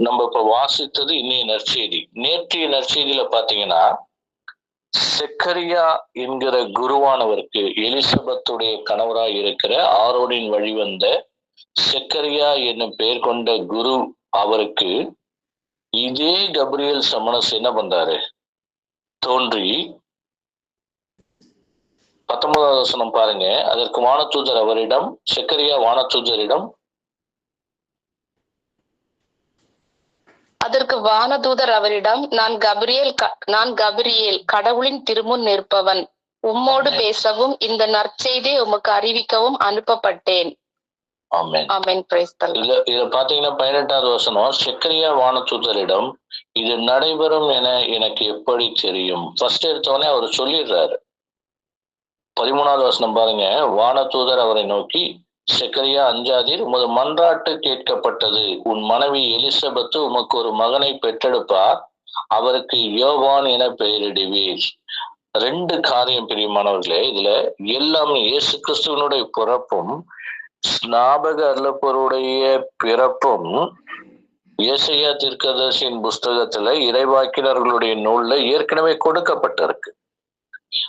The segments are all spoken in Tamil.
நம்ம இப்ப வாசித்தது இன்னைய நற்செய்தி. நேற்றைய நற்செய்தியில பாத்தீங்கன்னா செக்கரியா என்கிற குருவானவருக்கு எலிசபெத்துடைய கணவராய் இருக்கிற ஆரோனின் வழிவந்த செக்கரியா என்னும் பெயர் கொண்ட குரு அவருக்கு இதே கப்ரியல் சமணஸ் என்ன பண்றாரு? தோன்றி பத்தொன்பதாவது வசனம் பாருங்க. அதற்கு வானதூதர் அவரிடம் செக்கரியா வானதூதரிடம் அதற்கு வானதூதர் அவரிடம் நான் கபிரியேல் நான் கபிரியேல் கடவுளின் திருமுன் நிற்பவன். உம்மோடு பேசவும் இந்த நற்செய்தியை உமக்கு அறிவிக்கவும் அனுப்பப்பட்டேன். இதுல பாத்தீங்கன்னா பதினெட்டாவது வசனம். செக்கரியா வானதூதரிடம் இது நடைபெறும் என எனக்கு எப்படி தெரியும்? ஃபர்ஸ்ட் எடுத்தவொடனே அவர் சொல்லிடுறாரு. பதிமூணாவது வசனம் பாருங்க. வானதூதர் அவரை நோக்கி செக்கரியா அஞ்சாதீர் உமது மன்றாட்டு கேட்கப்பட்டது. உன் மனைவி எலிசபெத்து உமக்கு ஒரு மகனை பெற்றெடுப்பார் அவருக்கு யோவான் என பெயரிடுவீர். ரெண்டு காரியம் பிரியமானவர்களே இதுல எல்லாமே இயேசு கிறிஸ்துவனுடைய பிறப்பும் ஸ்நாபக அருளப்பருடைய பிறப்பும் இயேசையா தீர்க்கதர்சியின் புஸ்தகத்துல இறைவாக்கினர்களுடைய நூல்ல ஏற்கனவே கொடுக்கப்பட்டிருக்கு.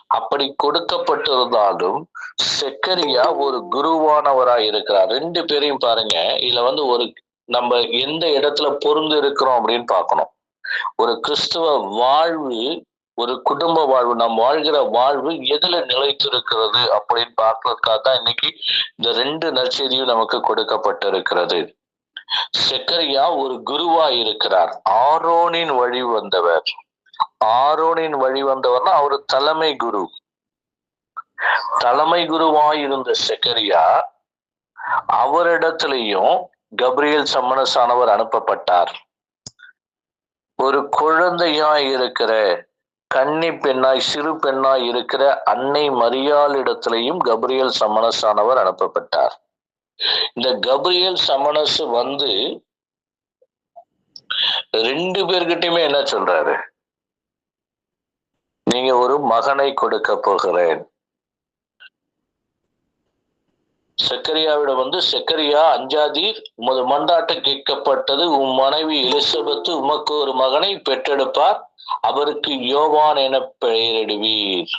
அப்படி கொடுக்கப்பட்டிருந்தாலும் செக்கரியா ஒரு குருவானவராய் இருக்கிறார். ரெண்டு பேரையும் பாருங்க. இதுல வந்து ஒரு நம்ம எந்த இடத்துல பொருந்து இருக்கிறோம் அப்படின்னு பார்க்கணும். ஒரு கிறிஸ்துவ வாழ்வு ஒரு குடும்ப வாழ்வு நாம் வாழ்கிற வாழ்வு எதுல நிலைத்திருக்கிறது அப்படின்னு பார்க்கறதுக்காக தான் இன்னைக்கு இந்த ரெண்டு நற்செய்தியும் நமக்கு கொடுக்கப்பட்டிருக்கிறது. செக்கரியா ஒரு குருவா இருக்கிறார். ஆரோனின் வழி வந்தவர். ஆரோனின் வழி வந்தவர்னா அவர் தலைமை குரு. தலைமை குருவாய் இருந்த செக்கரியா அவரிடத்திலையும் கப்ரியல் சம்மனசானவர் அனுப்பப்பட்டார். ஒரு குழந்தையாய் இருக்கிற கன்னி பெண்ணாய் சிறு பெண்ணாய் இருக்கிற அன்னை மரியாளிடத்திலையும் கப்ரியல் சமணசானவர் அனுப்பப்பட்டார். இந்த கப்ரியல் சமணசு வந்து ரெண்டு பேர்கிட்டயுமே என்ன சொல்றாரு? நீங்க ஒரு மகனை கொடுக்க போகிறேன். செக்கரியாவிடம் வந்து செக்கரியா அஞ்சாதி உமது மண்டாட்டம் கேட்கப்பட்டது. உம் மனைவி எலிசபெத் உமக்கு ஒரு மகனை பெற்றெடுப்பார். அவருக்கு யோவான் என பெயரிடுவீர்.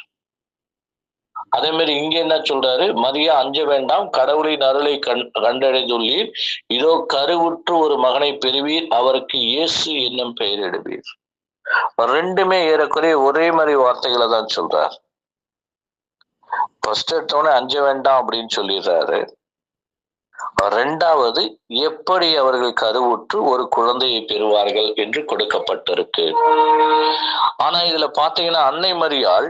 அதே மாதிரி இங்க என்ன சொல்றாரு? மரியா அஞ்ச வேண்டாம். கடவுளின் அருளை கண் கண்டடைந்துள்ளீர் இதோ கருவுற்று ஒரு மகனை பெறுவீர். அவருக்கு இயேசு என்னும் பெயரிடுவீர். ரெண்டுமே ஏறக்குறைய ஒரே மாதிரி வார்த்தைகளை தான் சொல்றார். ஃபர்ஸ்ட் எடுத்தவொடனே அஞ்ச வேண்டாம் அப்படின்னு சொல்லிடுறாரு. ரெண்டாவது எப்படி அவர்கள் கருவுற்று ஒரு குழந்தையை பெறுவார்கள் என்று கொடுக்கப்பட்டிருக்கு. ஆனா இதுல பாத்தீங்கன்னா அன்னை மரியாள்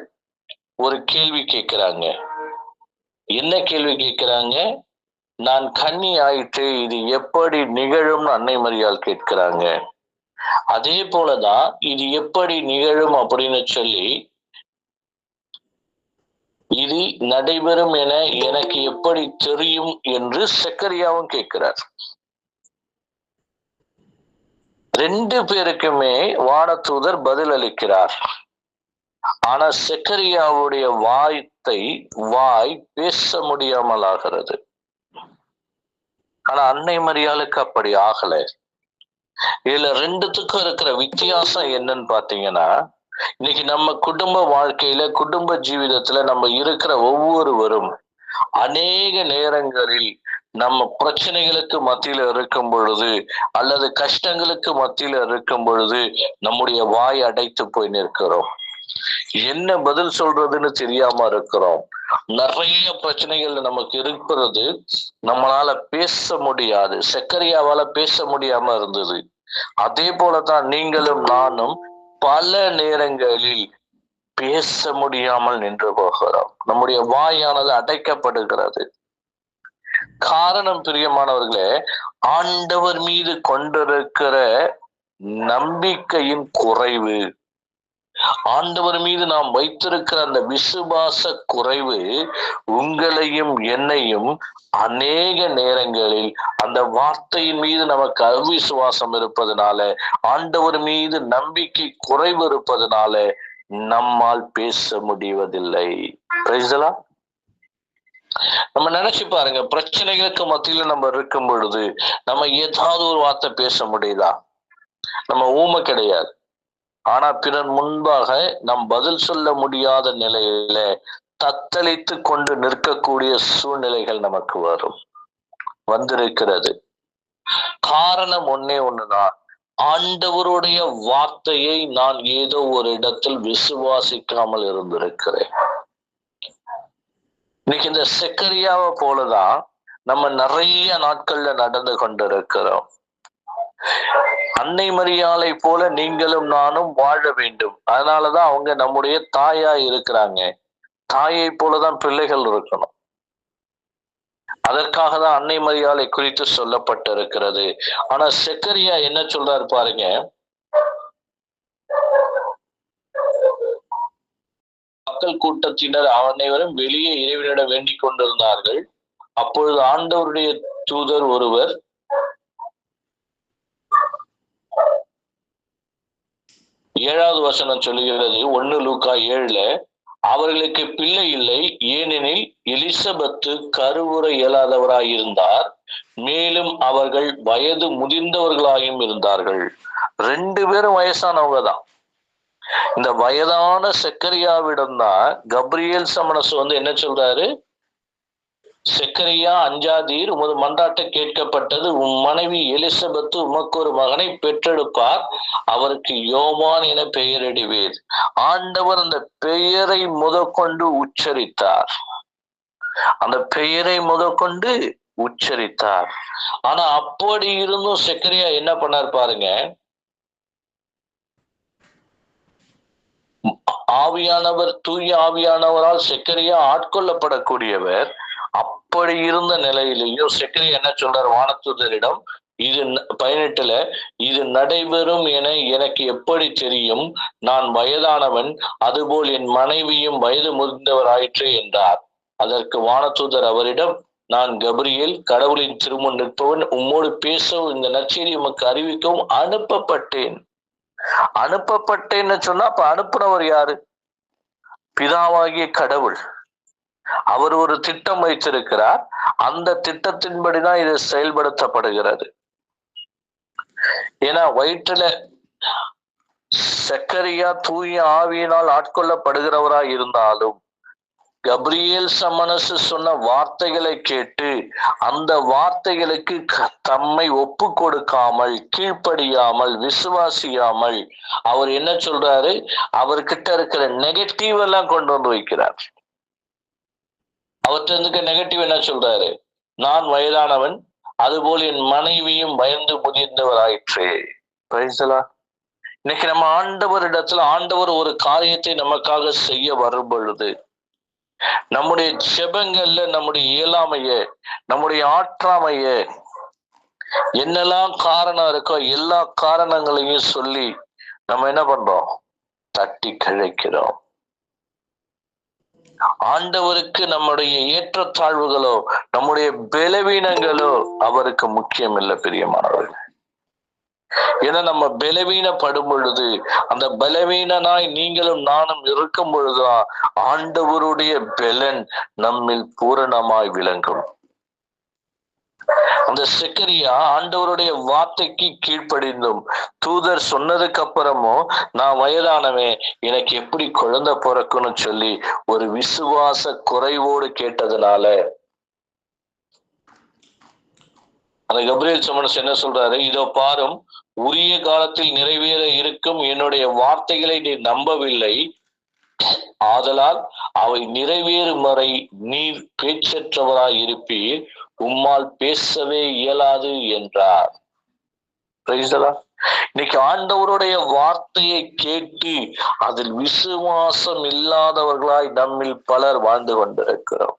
ஒரு கேள்வி கேட்கிறாங்க. என்ன கேள்வி கேட்கிறாங்க? நான் கன்னி ஆயிற்று இது எப்படி நிகழும்னு அன்னை மரியாள் கேட்கிறாங்க. அதே போலதான் இது எப்படி நிகழும் அப்படின்னு சொல்லி இது நடைபெறும் என எனக்கு எப்படி தெரியும் என்று செக்கரியாவும் கேட்கிறார். ரெண்டு பேருக்குமே வானதூதர் பதில் அளிக்கிறார் ஆனா செக்கரியாவுடைய வாய்த்தை வாய் பேச முடியாமல் ஆகிறது. ஆனா அன்னை மரியாளுக்கு அப்படி ஆகல. இதுல ரெண்டுத்துக்கும் இருக்கிற வித்தியாசம் என்னன்னு பாத்தீங்கன்னா இன்னைக்கு நம்ம குடும்ப வாழ்க்கையில குடும்ப ஜீவிதத்துல நம்ம இருக்கிற ஒவ்வொருவரும் அநேக நேரங்களில் நம்ம பிரச்சனைகளுக்கு மத்தியில இருக்கும் பொழுது அல்லது கஷ்டங்களுக்கு மத்தியில இருக்கும் பொழுது நம்முடைய வாய் அடைத்து போய் நிற்கிறோம். என்ன பதில் சொல்றதுன்னு தெரியாம இருக்கிறோம். நிறைய பிரச்சனைகள் நமக்கு இருக்கிறது. நம்மளால பேச முடியாது. சக்கரியாவால பேச முடியாம இருந்தது. அதே போலதான் நீங்களும் நானும் பல நேரங்களில் பேச முடியாமல் நின்று போகிறோம். நம்முடைய வாயானது அடைக்கப்படுகிறது. காரணம் பிரியமானவர்களே ஆண்டவர் மீது கொண்டிருக்கிற நம்பிக்கையின் குறைவு ஆண்டவர் மீது நாம் வைத்திருக்கிற அந்த விசுவாச குறைவு உங்களையும் என்னையும் அநேக நேரங்களில் அந்த வார்த்தையின் மீது நமக்கு அவிசுவாசம் இருப்பதனால ஆண்டவர் மீது நம்பிக்கை குறைவு இருப்பதனால நம்மால் பேச முடிவதில்லை. நம்ம நினைச்சு பாருங்க பிரச்சனைகளுக்கு மத்தியில நம்ம இருக்கும் பொழுது நம்ம ஏதாவது ஒரு வார்த்தை பேச முடியுதா? நம்ம ஊமை கிடையாது. ஆனா பிறர் முன்பாக நாம் பதில் சொல்ல முடியாத நிலையில தத்தளித்து கொண்டு நிற்கக்கூடிய சூழ்நிலைகள் நமக்கு வரும். வந்திருக்கிறது. காரணம் ஒன்னே ஒண்ணுதான். ஆண்டவருடைய வார்த்தையை நான் ஏதோ ஒரு இடத்தில் விசுவாசிக்காமல் இருந்திருக்கிறேன். இன்னைக்கு இந்த செக்கரியாவை போலதான் நம்ம நிறைய நாட்கள்ல நடந்து கொண்டிருக்கிறோம். அன்னை மரியாளை போல நீங்களும் நானும் வாழ வேண்டும். அதனாலதான் அவங்க நம்முடைய தாயா இருக்கிறாங்க. தாயை போலதான் பிள்ளைகள் இருக்கணும். அதற்காக தான் அன்னை மரியாதை குறித்து சொல்லப்பட்டிருக்கிறது. ஆனா செக்கரியா என்ன சொல்றாரு பாருங்க. மக்கள் கூட்டத்தினர் அனைவரும் வெளியே இறைவனிடம் வேண்டிக் கொண்டிருந்தார்கள். அப்பொழுது ஆண்டவருடைய தூதர் ஒருவர் ஏழாவது வசனம் சொல்லுகிறது ஒன்னு லூக்கா ஏழுல அவர்களுக்கு பிள்ளை இல்லை ஏனெனில் எலிசபெத்து கருவுற இயலாதவராய் இருந்தார் மேலும் அவர்கள் வயது முதிர்ந்தவர்களாயும் இருந்தார்கள். ரெண்டு பேரும் வயசானவங்க தான் இந்த வயதான செக்கரியாவிடம் தான் கப்ரியல் சமனஸ் வந்து என்ன சொல்றாரு? செக்கரியா அஞ்சாதீர் உமது மன்றாட்ட கேட்கப்பட்டது. உம் மனைவி எலிசபெத்து உமக்கு ஒரு மகனை பெற்றெடுப்பார். அவருக்கு யோவான் என பெயரிடுவீர். ஆண்டவர் அந்த பெயரை முதற்கொண்டு உச்சரித்தார். அந்த பெயரை முதற்கொண்டு உச்சரித்தார். ஆனா அப்படி இருந்தும் செக்கரியா என்ன பண்ணார் பாருங்க. ஆவியானவர் தூய ஆவியானவரால் செக்கரியா ஆட்கொள்ளப்படக்கூடியவர். அப்படி இருந்த நிலையிலையும் செக்கரி என்ன சொல்றார் வானத்துதரிடம் இது பதினெட்டுல இது நடைபெறும் என எனக்கு எப்படி தெரியும்? நான் வயதானவன் அதுபோல் என் மனைவியும் வயது முதிர்ந்தவர் ஆயிற்று என்றார். அதற்கு வானதூதர் அவரிடம் நான் கபிரியல் கடவுளின் திருமுன் நிற்பவன் உம்மோடு பேசவும் இந்த நற்செய்தி உமக்கு அறிவிக்கவும் அனுப்பப்பட்டேன். அனுப்பப்பட்டேன்னு சொன்னா அப்ப அனுப்புனவர் யாரு? பிதாவாகிய கடவுள். அவர் ஒரு திட்டம் வைத்திருக்கிறார். அந்த திட்டத்தின்படிதான் இது செயல்படுத்தப்படுகிறது. ஏன்னா வயிற்றுல சக்கரியா தூய ஆவியினால் ஆட்கொள்ளப்படுகிறவரா இருந்தாலும் கப்ரியேல் சமனசு சொன்ன வார்த்தைகளை கேட்டு அந்த வார்த்தைகளுக்கு தம்மை ஒப்பு கொடுக்காமல் கீழ்ப்படியாமல் விசுவாசியாமல் அவர் என்ன சொல்றாரு? அவர்கிட்ட இருக்கிற நெகட்டிவ் எல்லாம் கொண்டு வந்து வைக்கிறார். அவற்றிற்கு நெகட்டிவ் என்ன சொல்றாரு? நான் வயதானவன் அதுபோல் என் மனைவியும் பயந்து முதிர்ந்தவர் இன்னைக்கு நம்ம ஆண்டவர் இடத்துல ஆண்டவர் ஒரு காரியத்தை நமக்காக செய்ய வரும் பொழுது நம்முடைய செபங்கள்ல நம்முடைய இயலாமைய நம்முடைய ஆற்றாமைய என்னெல்லாம் காரணம் இருக்கோ எல்லா காரணங்களையும் சொல்லி நம்ம என்ன பண்றோம்? தட்டி கிழைக்கிறோம். ஆண்டவருக்கு நம்முடைய ஏற்றத்தாழ்வுகளோ நம்முடைய பலவீனங்களோ அவருக்கு முக்கியம் இல்லை பிரியமானவர்கள். ஏன்னா நம்ம பலவீனப்படும் பொழுது அந்த பலவீனனாய் நீங்களும் நானும் இருக்கும் பொழுதுதான் ஆண்டவருடைய பலன் நம்மில் பூரணமாய் விளங்கும். அந்த செக்கரியா ஆண்டவருடைய வார்த்தைக்கு கீழ்ப்படிந்தும். தூதர் சொன்னதுக்கு அப்புறமும் நான் வயதானவன் எனக்கு எப்படி குழந்தை பிறக்கும்னு சொல்லி ஒரு விசுவாச குறைவோடு கேட்டதுனால. அந்த கபிரியல் சமனஸ் என்ன சொல்றாரு? இதோ பாரும் உரிய காலத்தில் நிறைவேற இருக்கும் என்னுடைய வார்த்தைகளை நீ நம்பவில்லை. ஆதலால் அவை நிறைவேறும் வரை நீர் பேச்சற்றவராய் இருப்பீர் உம்மால் பேசவே இயலாது என்றார். இன்னைக்கு ஆண்டவருடைய வார்த்தையை கேட்டு அதில் விசுவாசம் இல்லாதவர்களாய் நம்மில் பலர் வாழ்ந்து கொண்டிருக்கிறோம்.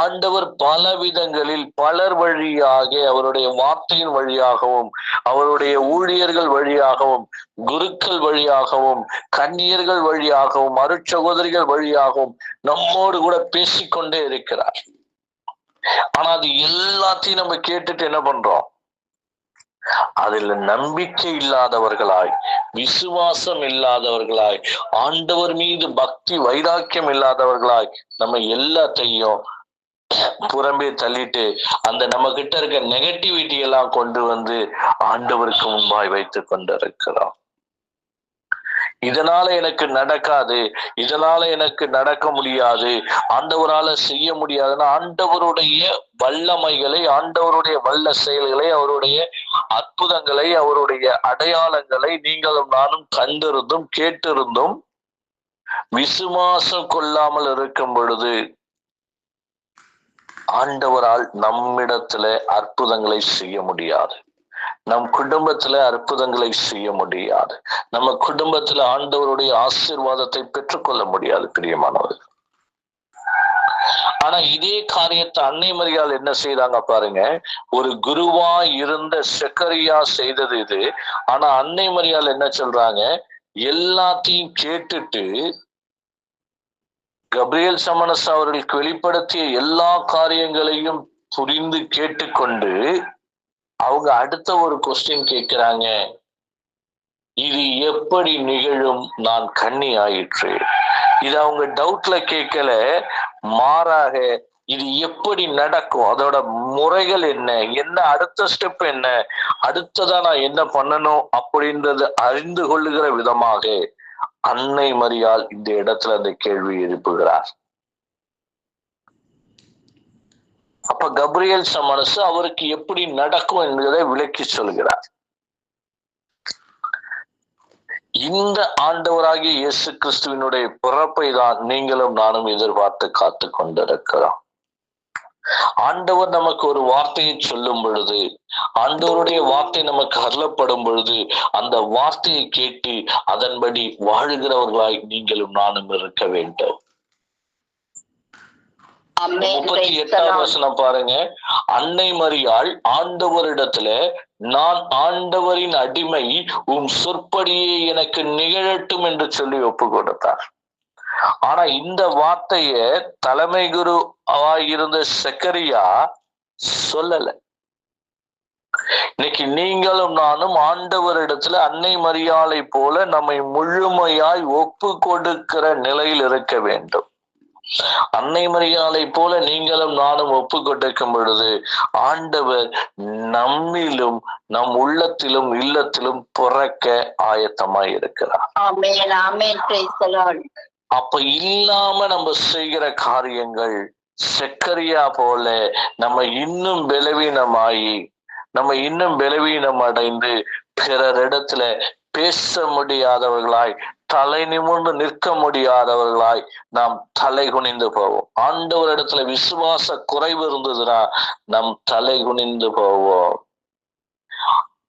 ஆண்டவர் பல விதங்களில் பலர் வழியாக அவருடைய வார்த்தையின் வழியாகவும் அவருடைய ஊழியர்கள் வழியாகவும் குருக்கள் வழியாகவும் கன்னியர்கள் வழியாகவும் அருட்சகோதரிகள் வழியாகவும் நம்மோடு கூட பேசிக்கொண்டே இருக்கிறார். ஆனா அது எல்லாத்தையும் நம்ம கேட்டுட்டு என்ன பண்றோம்? அதில் நம்பிக்கை இல்லாதவர்களாய் விசுவாசம் இல்லாதவர்களாய் ஆண்டவர் மீது பக்தி வைராக்கியம் இல்லாதவர்களாய் நம்ம எல்லாத்தையும் புறம்பே தள்ளிட்டு அந்த நம்ம கிட்ட இருக்க நெகட்டிவிட்டி எல்லாம் கொண்டு வந்து ஆண்டவருக்கு முன்பாய் வைத்துக் கொண்டிருக்கிறோம். இதனால எனக்கு நடக்காது. இதனால எனக்கு நடக்க முடியாது. ஆண்டவரால செய்ய முடியாதுன்னா ஆண்டவருடைய வல்லமைகளை ஆண்டவருடைய வல்ல செயல்களை அவருடைய அற்புதங்களை அவருடைய அடையாளங்களை நீங்களும் நானும் கண்டிருந்தும் கேட்டிருந்தும் விசுவாசம் கொள்ளாமல் இருக்கும் பொழுது ஆண்டவரால் நம்மிடத்துல அற்புதங்களை செய்ய முடியாது. நம் குடும்பத்துல அற்புதங்களை செய்ய முடியாது. நம்ம குடும்பத்துல ஆண்டவருடைய ஆசீர்வாதத்தை பெற்றுக்கொள்ள முடியாது பிரியமானவர் ஆனா இதே காரியத்தை அன்னை மரியாள் என்ன செய்தாங்க பாருங்க. ஒரு குருவா இருந்த செக்கரியா செய்தது இது. ஆனா அன்னை மரியாள் என்ன சொல்றாங்க? எல்லாத்தையும் கேட்டுட்டு கப்ரியல் சமணஸ் அவர்களுக்கு வெளிப்படுத்திய எல்லா காரியங்களையும் புரிந்து கேட்டுக்கொண்டு அவங்க அடுத்த ஒரு கொஸ்டின் கேட்கிறாங்க. இது எப்படி நிகழும்? நான் கண்ணி ஆயிற்று இது அவங்க டவுட்ல கேட்கல. மாறாக இது எப்படி நடக்கும்? அதோட முறைகள் என்ன? என்ன அடுத்த ஸ்டெப் என்ன? அடுத்ததா நான் என்ன பண்ணணும்? அப்படின்றது அறிந்து கொள்ளுகிற விதமாக அன்னை மரியால் இந்த இடத்துல அந்த கேள்வி எழுப்புகிறார். அப்ப கப்ரியல் மனசு அவருக்கு எப்படி நடக்கும் என்பதை விளக்கி சொல்கிறார். இந்த ஆண்டவராகிய இயேசு கிறிஸ்துவினுடைய பிறப்பை தான் நீங்களும் நானும் எதிர்பார்த்து காத்து கொண்டிருக்கிறோம். ஆண்டவர் நமக்கு ஒரு வார்த்தையை சொல்லும் பொழுது ஆண்டவருடைய வார்த்தை நமக்கு அருளப்படும் பொழுது அந்த வார்த்தையை கேட்டு அதன்படி வாழ்கிறவர்களாய் நீங்களும் நானும் இருக்க வேண்டும். முப்பத்தி எட்டாவது வசனம் பாருங்க. அன்னை மரியாள் ஆண்டவரிடத்துல நான் ஆண்டவரின் அடிமை உம் சொற்படியே எனக்கு நிகழட்டும் என்று சொல்லி ஒப்பு கொடுத்தார் ஆனா இந்த வார்த்தைய தலைமை குரு இருந்த செக்கரியா சொல்லல. இன்னைக்கு நீங்களும் நானும் ஆண்டவரிடத்துல அன்னை மரியாளை போல நம்மை முழுமையாய் ஒப்பு கொடுக்கிற நிலையில் இருக்க வேண்டும். அன்னை மரியாதை போல நீங்களும் நானும் ஒப்பு கொடுக்கும் பொழுது ஆண்டவர் நம்மிலும் நம் உள்ளத்திலும் இல்லத்திலும் பிறக்க ஆயத்தமாய் இருக்கிறார். அப்ப இல்லாம நம்ம செய்கிற காரியங்கள் செக்கரியா போல நம்ம இன்னும் பலவீனமாயி நம்ம இன்னும் பலவீனம் அடைந்து பிறரிடத்துல பேச முடியாதவர்களாய் தலை நிமிர்ந்து நிற்க முடியாதவர்களாய் நாம் தலை குனிந்து போவோம். ஆண்டவர் இடத்துல விசுவாச குறைவு இருந்ததுன்னா நம் தலை குனிந்து போவோம்.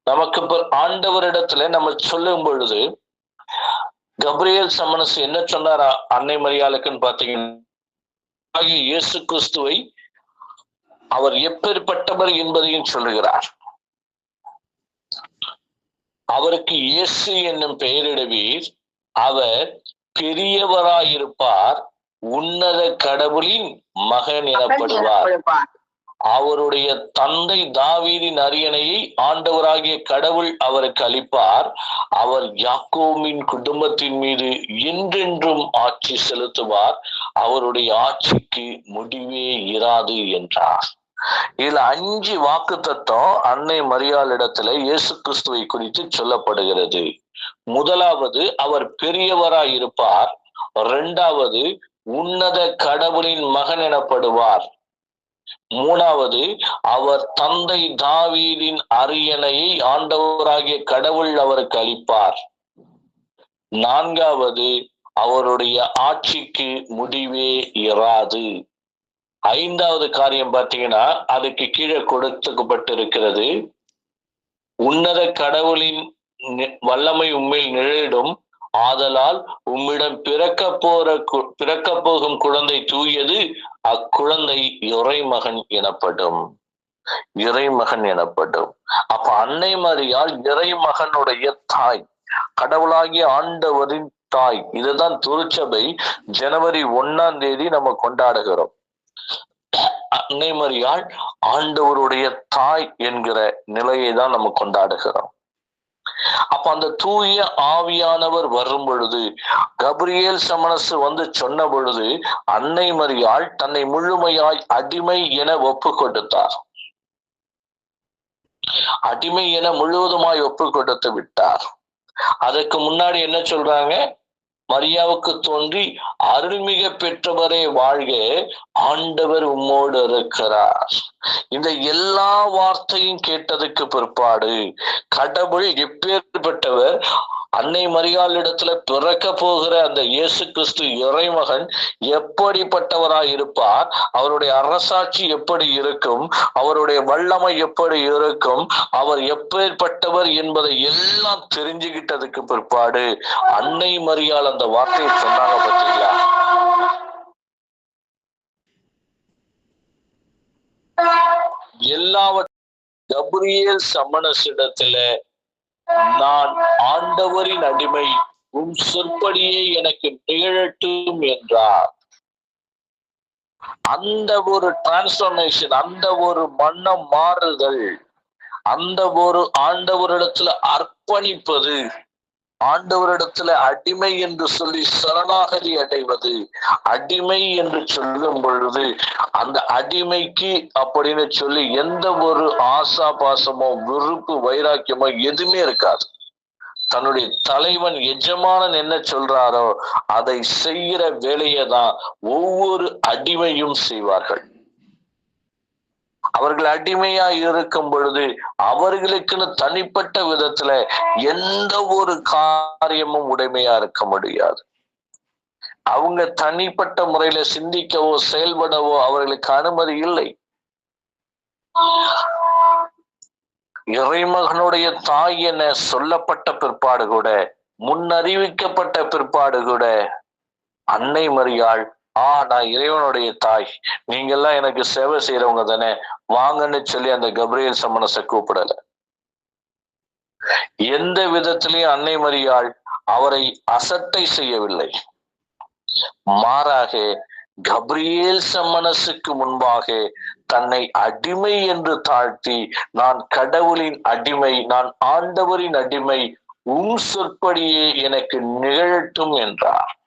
நமக்கு இப்ப ஆண்டவரிடத்துல நம்ம சொல்லும் பொழுது கப்ரியல் சமனஸ் என்ன சொன்னார்? அன்னை மரியாளுக்குன்னு பாத்தீங்கன்னா இயேசு கிறிஸ்துவை அவர் எப்பேற்பட்டவர் என்பதையும் சொல்லுகிறார். அவருக்கு இயேசு என்னும் பெயரிடுவீர். அவர் பெரியவராயிருப்பார். உன்னத கடவுளின் மகன் எனப்படுவார். அவருடைய தந்தை தாவீதின் அரியணையை ஆண்டவராகிய கடவுள் அவருக்கு அளிப்பார். அவர் யாக்கோமின் குடும்பத்தின் மீது என்றென்றும் ஆட்சி செலுத்துவார். அவருடைய ஆட்சிக்கு முடிவே இராது என்றார். இதுல அஞ்சு வாக்கு தத்துவம் அன்னை மரியாளிடத்துல இயேசு கிறிஸ்துவை குறித்து சொல்லப்படுகிறது. முதலாவது அவர் பெரியவராய் இருப்பார். இரண்டாவது உன்னத கடவுளின் மகன் எனப்படுவார். மூணாவது அவர் தந்தை தாவீதின் அரியணையை ஆண்டவராகிய கடவுள் அவருக்கு அளிப்பார். நான்காவது அவருடைய ஆட்சிக்கு முடிவே இராது. ஐந்தாவது காரியம் பார்த்தீங்கன்னா அதுக்கு கீழே கொடுத்துக்கப்பட்டிருக்கிறது உன்னத கடவுளின் வல்லமை உண்மையில் நிழலிடும். ஆதலால் உம்மிடம் பிறக்க போற பிறக்க போகும் குழந்தை தூயது அக்குழந்தை இறைமகன் எனப்படும். இறைமகன் எனப்படும். அப்ப அன்னை மரியால் இறைமகனுடைய தாய் கடவுளாகிய ஆண்டவரின் தாய் இதுதான் திருச்சபை ஜனவரி ஒன்னாம் தேதி நம்ம கொண்டாடுகிறோம். அன்னை மரியாள் ஆண்டவருடைய தாய் என்கிற நிலையை தான் நம்ம கொண்டாடுகிறோம். அப்ப அந்த தூய ஆவியானவர் வரும் பொழுது கபிரியேல் சமணசு வந்து சொன்ன பொழுது அன்னை மரியாள் தன்னை முழுமையாய் அடிமை என ஒப்பு கொடுத்தார் அடிமை என முழுவதுமாய் ஒப்பு கொடுத்து விட்டார். அதற்கு முன்னாடி என்ன சொல்றாங்க? மரியாவுக்கு தோன்றி அருள்மிக பெற்றவரே வாழ்க ஆண்டவர் உம்மோடு இருக்கிறார். இந்த எல்லா வார்த்தையும் கேட்டதுக்கு பிற்பாடு கடவுள் எப்பேற்பட்டவர் அன்னை மரியாளிடத்துல பிறக்க போகிற அந்த இயேசு கிறிஸ்து இறைமகன் எப்படிப்பட்டவராய் இருப்பார்? அவருடைய அரசாட்சி எப்படி இருக்கும்? அவருடைய வல்லமை எப்படி இருக்கும்? அவர் எப்பேற்பட்டவர் என்பதை எல்லாம் தெரிஞ்சுக்கிட்டதுக்கு பிற்பாடு அன்னை மரியாள் அந்த வார்த்தையை சொன்னாங்க பார்த்தீங்களா எல்லாவற்றையும் கப்ரியேல் சமணசிடத்துல நான் ஆண்டவரின் அடிமை உம் சொற்படியே எனக்கு நிகழட்டும் என்றார். அந்த ஒரு டிரான்ஸ்பர்மேஷன் அந்த ஒரு மன்னம் மாறுதல் அந்த ஒரு ஆண்டவரிடத்துல அர்ப்பணிப்பது ஆண்டவரிடத்துல அடிமை என்று சொல்லி சரணாகதி அடைவது அடிமை என்று சொல்லும் பொழுது அந்த அடிமைக்கு அப்படின்னு சொல்லி எந்த ஒரு ஆசா பாசமோ விருப்பு வைராக்கியமோ எதுவுமே இருக்காது. தன்னுடைய தலைவன் எஜமானன் என்ன சொல்றாரோ அதை செய்கிற வேலையை தான் ஒவ்வொரு அடிமையும் செய்வார்கள். அவர்கள் அடிமையா இருக்கும் பொழுது அவர்களுக்குன்னு தனிப்பட்ட விதத்துல எந்த ஒரு காரியமும் உடைமையா இருக்க முடியாது. அவங்க தனிப்பட்ட முறையில சிந்திக்கவோ செயல்படவோ அவர்களுக்கு அனுமதி இல்லை. இறைமகனுடைய தாய் என சொல்லப்பட்ட பிற்பாடு கூட முன்னறிவிக்கப்பட்ட பிற்பாடு கூட அன்னை மரியாள் ஆ நான் இறைவனுடைய தாய். நீங்க எல்லாம் எனக்கு சேவை செய்யறவங்க தானே. வாங்கன்னு சொல்லி அந்த கப்ரியல் சமணச கூப்பிடல. எந்த விதத்திலையும் அன்னை மரியாள் அவரை அசட்டை செய்யவில்லை. மாறாக கப்ரியேல் சம்மனசுக்கு முன்பாக தன்னை அடிமை என்று தாழ்த்தி நான் கடவுளின் அடிமை நான் ஆண்டவரின் அடிமை உம் சொற்படியே எனக்கு நிகழட்டும் என்றார்.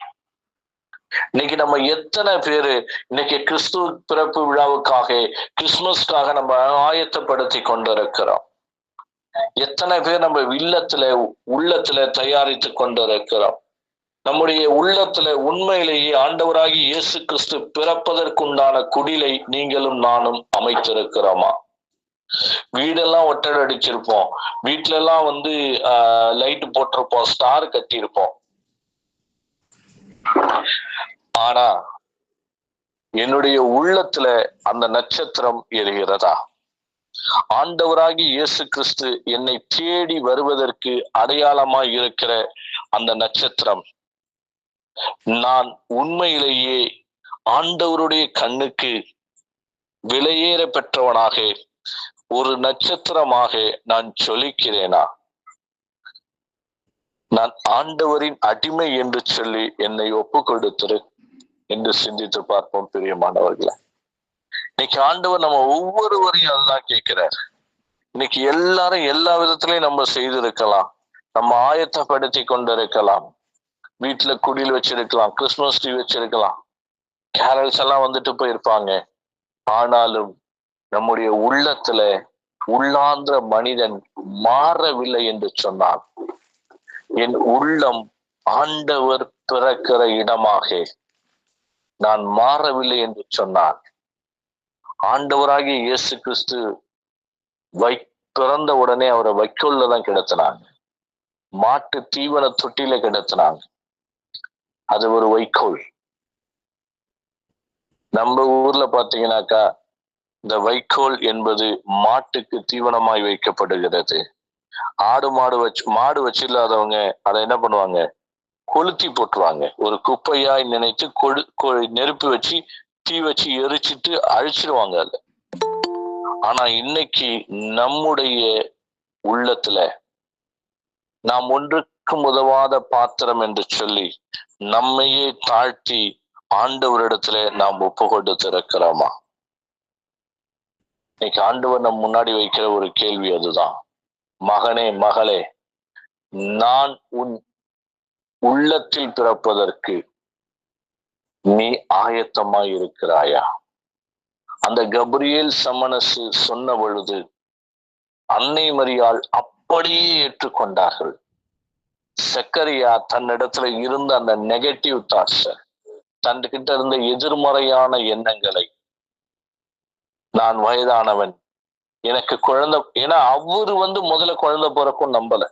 இன்னைக்கு நம்ம எத்தனை பேரு இன்னைக்கு கிறிஸ்துவ பிறப்பு விழாவுக்காக கிறிஸ்துமஸ்க்காக நம்ம ஆயத்தப்படுத்தி கொண்டிருக்கிறோம். எத்தனை பேர் நம்ம இல்லத்துல உள்ளத்துல தயாரித்து கொண்டிருக்கிறோம். நம்முடைய உள்ளத்துல உண்மையிலேயே ஆண்டவராகி இயேசு கிறிஸ்து பிறப்பதற்குண்டான குடிலை நீங்களும் நானும் அமைத்திருக்கிறோமா? வீடெல்லாம் ஒட்டடை அடிச்சிருப்போம். வீட்டுல எல்லாம் வந்து ஆஹ் லைட் போட்டிருப்போம் ஸ்டார் கட்டியிருப்போம். ஆனா என்னுடைய உள்ளத்துல அந்த நட்சத்திரம் எரிகிறதா ஆண்டவராகி இயேசு கிறிஸ்து என்னை தேடி வருவதற்கு அடையாளமாய் இருக்கிற அந்த நட்சத்திரம் நான் உண்மையிலேயே ஆண்டவருடைய கண்ணுக்கு விலையேற பெற்றவனாக ஒரு நட்சத்திரமாக நான் சொல்லிக்கிறேனா? நான் ஆண்டவரின் அடிமை என்று சொல்லி என்னை ஒப்பு கொடுத்திரு என்று சிந்தித்து பார்ப்போம் பிரியமானவர்களை இன்னைக்கு ஆண்டவர் நம்ம ஒவ்வொருவரையும் அதுதான் கேட்கிறார். இன்னைக்கு எல்லாரும் எல்லா விதத்திலையும் நம்ம செய்திருக்கலாம். நம்ம ஆயத்தப்படுத்தி கொண்டிருக்கலாம். வீட்டுல குடியில் வச்சிருக்கலாம் கிறிஸ்துமஸ் ட்ரீ வச்சிருக்கலாம். கேரல்ஸ் எல்லாம் வந்துட்டு போயிருப்பாங்க. ஆனாலும் நம்முடைய உள்ளத்துல உள்ளாந்திர மனிதன் மாறவில்லை என்று சொன்னான் என் உள்ளம் ஆண்டவர் பிறக்கிற இடமாக நான் மாறவில்லை என்று சொன்னான் ஆண்டவராகிய இயேசு கிறிஸ்து வை பிறந்த உடனே அவரை வைக்கோல்ல தான் கிடத்தினாங்க. மாட்டு தீவன தொட்டில கிடத்தினாங்க. அது ஒரு வைக்கோல். நம்ம ஊர்ல பாத்தீங்கன்னாக்கா இந்த வைக்கோல் என்பது மாட்டுக்கு தீவனமாய் வைக்கப்படுகிறது. ஆடு மாடு வச்சு மாடு வச்சில்லாதவங்க அதை என்ன பண்ணுவாங்க? கொளுத்தி போட்டுருவாங்க. ஒரு குப்பையாய் நினைத்து கொழு கொ- நெருப்பு வச்சு தீ வச்சு எரிச்சிட்டு அழிச்சிருவாங்க அதை. ஆனா இன்னைக்கு நம்முடைய உள்ளத்துல நாம் ஒன்றுக்கும் உதவாத பாத்திரம் என்று சொல்லி நம்மையே தாழ்த்தி ஆண்டவரிடத்துல நாம் ஒப்பு திறக்கிறோமா? இன்னைக்கு ஆண்டவர் நம் முன்னாடி வைக்கிற ஒரு கேள்வி அதுதான். மகனே மகளே நான் உன் உள்ளத்தில் பிறப்பதற்கு நீ ஆயத்தமாய் இருக்கிறாயா அந்த கப்ரியேல் சமணசு சொன்ன பொழுது அன்னை மரியாள் அப்படியே ஏற்றுக்கொண்டார்கள். சக்கரியா தன்னிடத்துல இருந்த அந்த நெகட்டிவ் தாட்ஸ தன் கிட்ட இருந்த எதிர்மறையான எண்ணங்களை நான் வயதானவன் எனக்கு குழந்தை ஏன்னா அவரு வந்து முதல்ல குழந்தை பிறக்கும் நம்பல.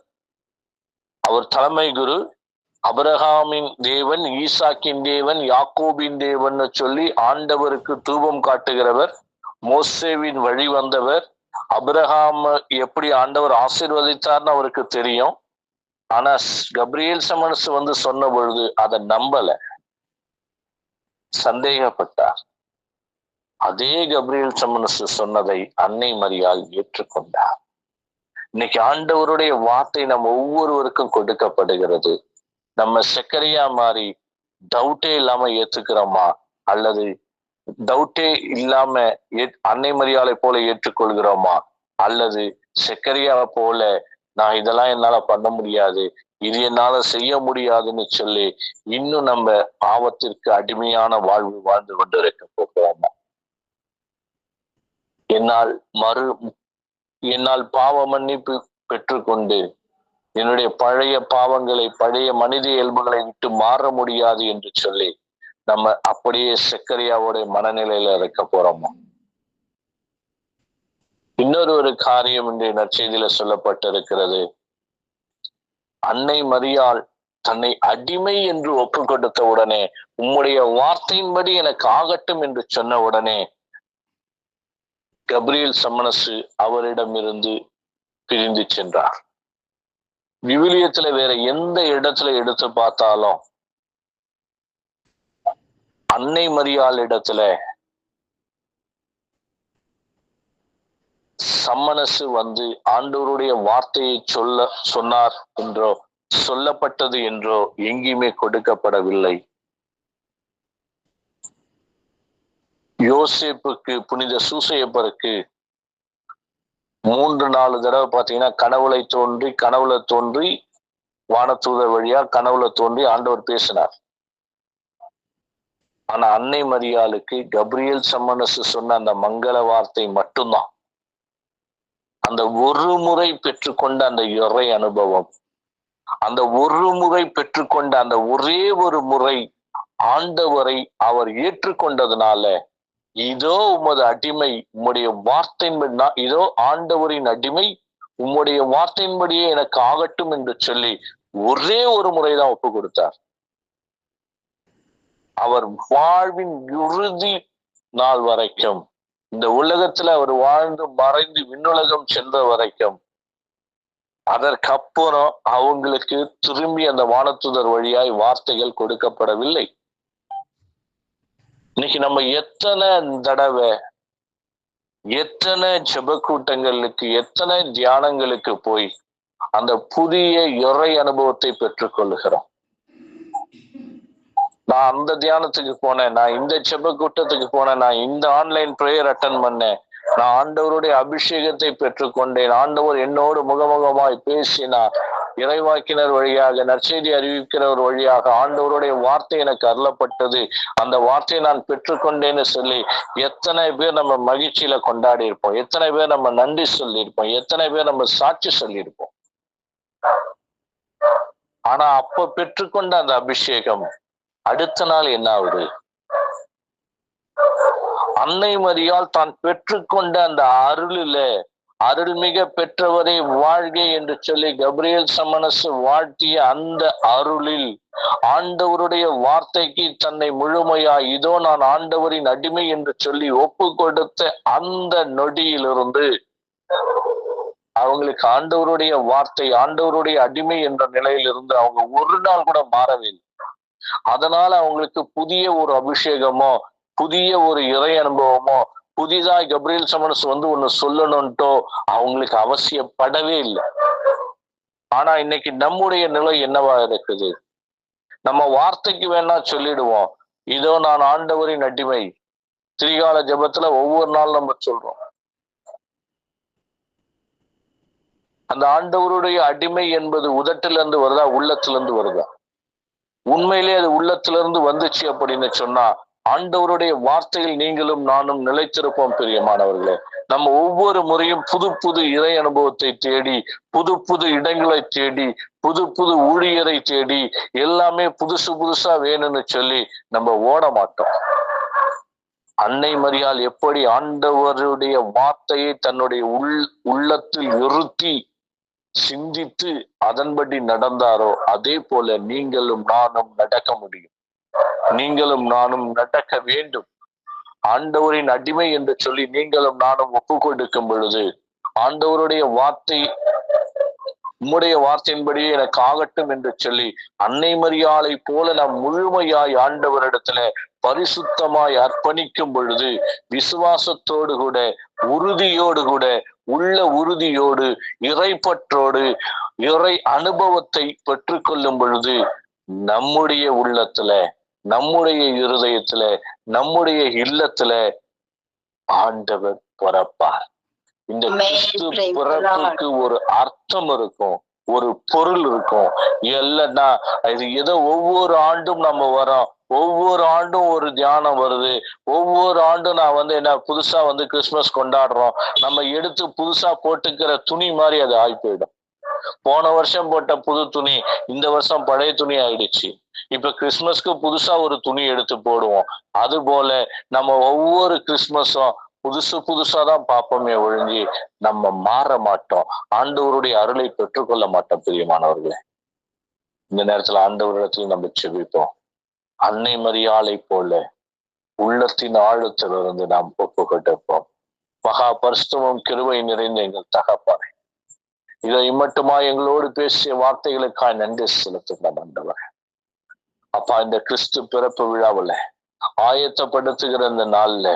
அவர் தலைமை குரு அபரகாமின் தேவன் ஈசாக்கின் தேவன் யாக்கோபின் தேவன் சொல்லி ஆண்டவருக்கு தூபம் காட்டுகிறவர் மோசேவின் வழி வந்தவர். அபிரகாம் எப்படி ஆண்டவர் ஆசீர்வதித்தார்னு அவருக்கு தெரியும். ஆனா கப்ரியல் சமனஸ் வந்து சொன்ன பொழுது அதை நம்பல. சந்தேகப்பட்டார். அதே கப்ரியல் சமனஸ் சொன்னதை அன்னை மரியால் ஏற்றுக்கொண்டார். இன்னைக்கு ஆண்டவருடைய வார்த்தை நம்ம ஒவ்வொருவருக்கும் கொடுக்கப்படுகிறது. நம்ம சக்கரையா மாதிரி டவுட்டே இல்லாம ஏத்துக்கிறோமா? அல்லது டவுட்டே இல்லாம அன்னை மரியாதை போல ஏற்றுக்கொள்கிறோமா? அல்லது செக்கரியாவை போல நான் இதெல்லாம் என்னால பண்ண முடியாது இது என்னால செய்ய முடியாதுன்னு சொல்லி இன்னும் நம்ம பாவத்திற்கு அடிமையான வாழ்வு வாழ்ந்து கொண்டிருக்க போகிறோமா? என்னால் மறு என்னால் பாவ மன்னிப்பு பெற்றுக்கொண்டு என்னுடைய பழைய பாவங்களை பழைய மனித இயல்புகளை விட்டு மாற முடியாது என்று சொல்லி நம்ம அப்படியே சக்கரியாவோட மனநிலையில இருக்க போறோமா? இன்னொரு ஒரு காரியம் இன்றைய நற்செய்தியில சொல்லப்பட்டிருக்கிறது. அன்னை மரியாள் தன்னை அடிமை என்று ஒப்பு கொடுத்த உடனே உம்முடைய வார்த்தையின்படி எனக்கு ஆகட்டும் என்று சொன்ன உடனே கப்ரியல் சம்மனசு அவரிடமிருந்து பிரிந்து சென்றார். விவிலியத்துல வேற எந்த இடத்துல எடுத்து பார்த்தாலும் அன்னை மரியாள் இடத்துல சம்மனசு வந்து ஆண்டவருடைய வார்த்தையை சொல்ல சொன்னார் என்றோ சொல்லப்பட்டது என்றோ எங்கேயுமே கொடுக்கப்படவில்லை. யோசேப்புக்கு புனித சூசையப்பருக்கு மூன்று நாலு தடவை பார்த்தீங்கன்னா கனவுளை தோன்றி கனவுல தோன்றி வானத்தூதர் வழியா கனவுல தோன்றி ஆண்டவர் பேசினார். ஆனா அன்னை மரியாளுக்கு கப்ரியல் சம்மனசு சொன்ன அந்த மங்கள வார்த்தை மட்டும்தான். அந்த ஒரு முறை பெற்றுக்கொண்ட அந்த இறை அனுபவம் அந்த ஒரு முறை பெற்றுக்கொண்ட அந்த ஒரே ஒரு முறை ஆண்டவரை அவர் ஏற்றுக்கொண்டதுனால இதோ உமது அடிமை உம்முடைய வார்த்தையின்படி நான் இதோ ஆண்டவரின் அடிமை உம்முடைய வார்த்தையின்படியே எனக்கு ஆகட்டும் என்று சொல்லி ஒரே ஒரு முறைதான் ஒப்பு கொடுத்தார். அவர் வாழ்வின் இறுதி நாள் வரைக்கும் இந்த உலகத்துல அவர் வாழ்ந்து மறைந்து விண்ணுலகம் சென்ற வரைக்கும் அதற்கப்புறம் அவங்களுக்கு திரும்பி அந்த வானத்துதர் வழியாய் வார்த்தைகள் கொடுக்கப்படவில்லை. இன்னைக்கு நம்ம எத்தனை தடவை எத்தனை ஜெப கூட்டங்களுக்கு எத்தனை தியானங்களுக்கு போய் அந்த புதிய இறை அனுபவத்தை பெற்றுக்கொள்ளுகிறோம் நான் அந்த தியானத்துக்கு போனேன் நான் இந்த செப கூட்டத்துக்கு போனேன் நான் இந்த ஆன்லைன் ப்ரேயர் அட்டன் பண்ணேன். நான் ஆண்டவருடைய அபிஷேகத்தை பெற்றுக்கொண்டேன் ஆண்டவர் என்னோடு முகமுகமாய் பேசினார். இறைவாக்கினர் வழியாக நற்செய்தி அறிவிக்கிறவர் வழியாக ஆண்டவருடைய வார்த்தை எனக்கு அருளப்பட்டது. அந்த வார்த்தையை நான் பெற்றுக்கொண்டேன்னு சொல்லி எத்தனை பேர் நம்ம மகிழ்ச்சியில கொண்டாடி இருப்போம் எத்தனை பேர் நம்ம நன்றி சொல்லியிருப்போம். எத்தனை பேர் நம்ம சாட்சி சொல்லியிருப்போம். ஆனா அப்ப பெற்றுக்கொண்ட அந்த அபிஷேகம் அடுத்த நாள் என்ன ஆகுது? அன்னை மரியால் தான் பெற்றுக்கொண்ட அந்த அருளில அருள்மிக பெற்றவரை வாழ்க என்று சொல்லி கப்ரியல் சமனசு வாழ்த்திய அந்த அருளில் ஆண்டவருடைய வார்த்தைக்கு தன்னை முழுமையா இதோ நான் ஆண்டவரின் அடிமை என்று சொல்லி ஒப்பு கொடுத்த அந்த நொடியிலிருந்து அவங்களுக்கு ஆண்டவருடைய வார்த்தை ஆண்டவருடைய அடிமை என்ற நிலையிலிருந்து அவங்க ஒரு நாள் கூட மாறவில்லை. அதனால அவங்களுக்கு புதிய ஒரு அபிஷேகமோ புதிய ஒரு இறை அனுபவமோ புதிதா கப்ரியல் சமனஸ் வந்து ஒண்ணு சொல்லணும்ட்டோ அவங்களுக்கு அவசியப்படவே இல்லை. ஆனா இன்னைக்கு நம்முடைய நிலை என்னவா இருக்குது? நம்ம வார்த்தைக்கு வேணா சொல்லிடுவோம். இதோ நான் ஆண்டவரின் அடிமை. திரிகால ஜபத்துல ஒவ்வொரு நாள் நம்ம சொல்றோம். அந்த ஆண்டவருடைய அடிமை என்பது உதட்டிலிருந்து வருதா உள்ளத்திலிருந்து வருதா? உண்மையிலே அது உள்ளத்திலிருந்து வந்துச்சு அப்படின்னு சொன்னா ஆண்டவருடைய வார்த்தையில் நீங்களும் நானும் நிலைத்திருப்போம் பிரியமானவர்களே. நம்ம ஒவ்வொரு முறையும் புது புது இறை அனுபவத்தை தேடி புது புது இடங்களை தேடி புது புது ஊழியரை தேடி எல்லாமே புதுசு புதுசா வேணும்னு சொல்லி நம்ம ஓட மாட்டோம். அன்னை மரியால் எப்படி ஆண்டவருடைய வார்த்தையை தன்னுடைய உள் உள்ளத்தில் நிறுத்தி சிந்தித்து அதன்படி நடந்தாரோ அதே போல நீங்களும் நானும் நடக்க முடியும். நீங்களும் நானும் நடக்க வேண்டும். ஆண்டவரின் அடிமை என்று சொல்லி நீங்களும் நானும் ஒப்பு கொடுக்கும் பொழுது ஆண்டவருடைய வார்த்தை உம்முடைய வார்த்தையின்படியே எனக்கு ஆகட்டும் என்று சொல்லி அன்னை மரியாளை போல நாம் முழுமையாய் ஆண்டவரிடத்துல பரிசுத்தமாய் அர்ப்பணிக்கும் பொழுது விசுவாசத்தோடு கூட உறுதியோடு கூட உள்ள உறுதியோடு இறைப்பற்றோடு இறை அனுபவத்தை பெற்றுக்கொள்ளும் பொழுது நம்முடைய உள்ளத்துல நம்முடைய இருதயத்துல நம்முடைய இல்லத்துல ஆண்டவர் பிறப்பார். இந்த. கிறிஸ்து பிறப்புக்கு ஒரு அர்த்தம் இருக்கும் ஒரு பொருள் இருக்கும். இல்லைன்னா இது ஏதோ ஒவ்வொரு ஆண்டும் நம்ம வரோம் ஒவ்வொரு ஆண்டும் ஒரு தியானம் வருது ஒவ்வொரு ஆண்டும் நான் வந்து என்ன புதுசா வந்து கிறிஸ்மஸ் கொண்டாடுறோம் நம்ம எடுத்து புதுசா போட்டுக்கிற துணி மாதிரி அது ஆகி போயிடும் போன வருஷம் போட்ட புது துணி இந்த வருஷம் பழைய துணி ஆயிடுச்சு. இப்ப கிறிஸ்மஸ்க்கு புதுசா ஒரு துணி எடுத்து போடுவோம். அது போல நம்ம ஒவ்வொரு கிறிஸ்மஸும் புதுசு புதுசா தான் பார்ப்போமே ஒழிஞ்சு நம்ம மாற மாட்டோம். ஆண்டவருடைய அருளை பெற்றுக்கொள்ள மாட்டோம் பிரியமானவர்களே. இந்த நேரத்துல ஆண்டவரிடத்துல நம்ம செவிப்போம் அன்னை மரியாளை போல உள்ளத்தின் ஆழத்திலிருந்து நாம் ஒப்புக்கொண்டிருப்போம். மகா பரிசுத்தமும் கிருவை நிறைந்த எங்கள் தகப்பானை. இதை மட்டுமா எங்களோடு பேசிய வார்த்தைகளுக்காக நன்றி செலுத்துகிறோம் ஆண்டவர். அப்பா இந்த கிறிஸ்து பிறப்பு விழாவில் ஆயத்தப்படுத்துகிற இந்த நாள்ல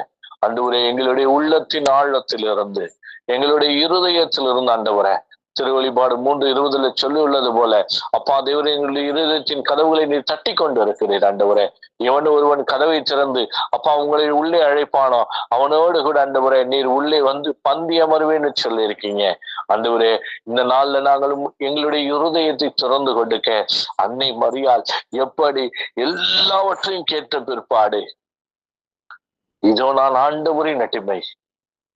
ஆண்டவரே எங்களுடைய உள்ளத்தின் ஆழத்திலிருந்து எங்களுடைய இருதயத்திலிருந்து ஆண்டவரே திருவழிபாடு மூன்று இருபதுல சொல்லி உள்ளது போல அப்பா தேவரே எங்களுடைய இருதயத்தின் கதவுகளை நீ தட்டி கொண்டு இருக்கிறீர் ஆண்டவரே. இவன் ஒருவன் கதவை திறந்து அப்பா உங்களை உள்ளே அழைப்பானோ அவனோடு கூட ஆண்டவரே நீர் உள்ளே வந்து பந்தி அமர்வேன்னு சொல்லி இருக்கீங்க ஆண்டவரே இந்த நாள்ல நாங்களும் எங்களுடைய இருதயத்தை திறந்து கொடுக்க அன்னை மரியாள் எப்படி எல்லாவற்றையும் கேட்ட பிற்பாடு இதோ நான் ஆண்டவரின் அடிமை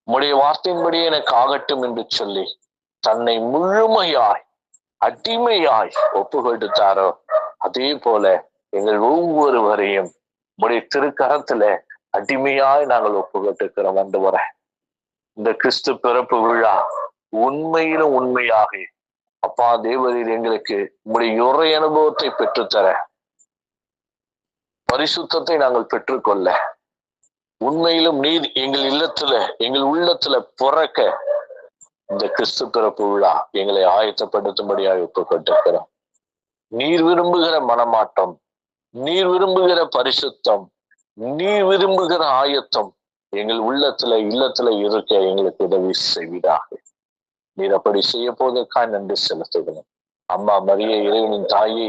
உம்முடைய வார்த்தையின்படி எனக்கு ஆகட்டும் என்று சொல்லி தன்னை முழுமையாய் அடிமையாய் ஒப்பு கொடுத்தாரோ அதே போல எங்கள் ஒவ்வொருவரையும் உம்முடைய திருக்கரத்துல அடிமையாய் நாங்கள் ஒப்பு இருக்கிறோம் வந்து வர இந்த கிறிஸ்து பிறப்பு விழா உண்மையிலும் உண்மையாக அப்பா தேவரீர் எங்களுக்கு உங்களுடைய இறை அனுபவத்தை பெற்றுத்தர. பரிசுத்தத்தை நாங்கள் பெற்றுக்கொள்ள. உண்மையிலும் நீர் எங்கள் இல்லத்துல எங்கள் உள்ளத்துல பிறக்க இந்த கிறிஸ்து பிறப்பு விழா எங்களை ஆயத்தப்படுத்தும்படியாக ஒப்புக்கொண்டிருக்கிறோம். நீர் விரும்புகிற மனமாட்டம் நீர் விரும்புகிற பரிசுத்தம் நீர் விரும்புகிற ஆயத்தம் எங்கள் உள்ளத்துல இல்லத்துல இருக்க எங்களுக்கு உதவி செய்வீராக. நீர் அப்படி செய்ய போவதற்காக நன்றி செலுத்துகிறேன். அம்மா மரிய இறைவனின் தாயே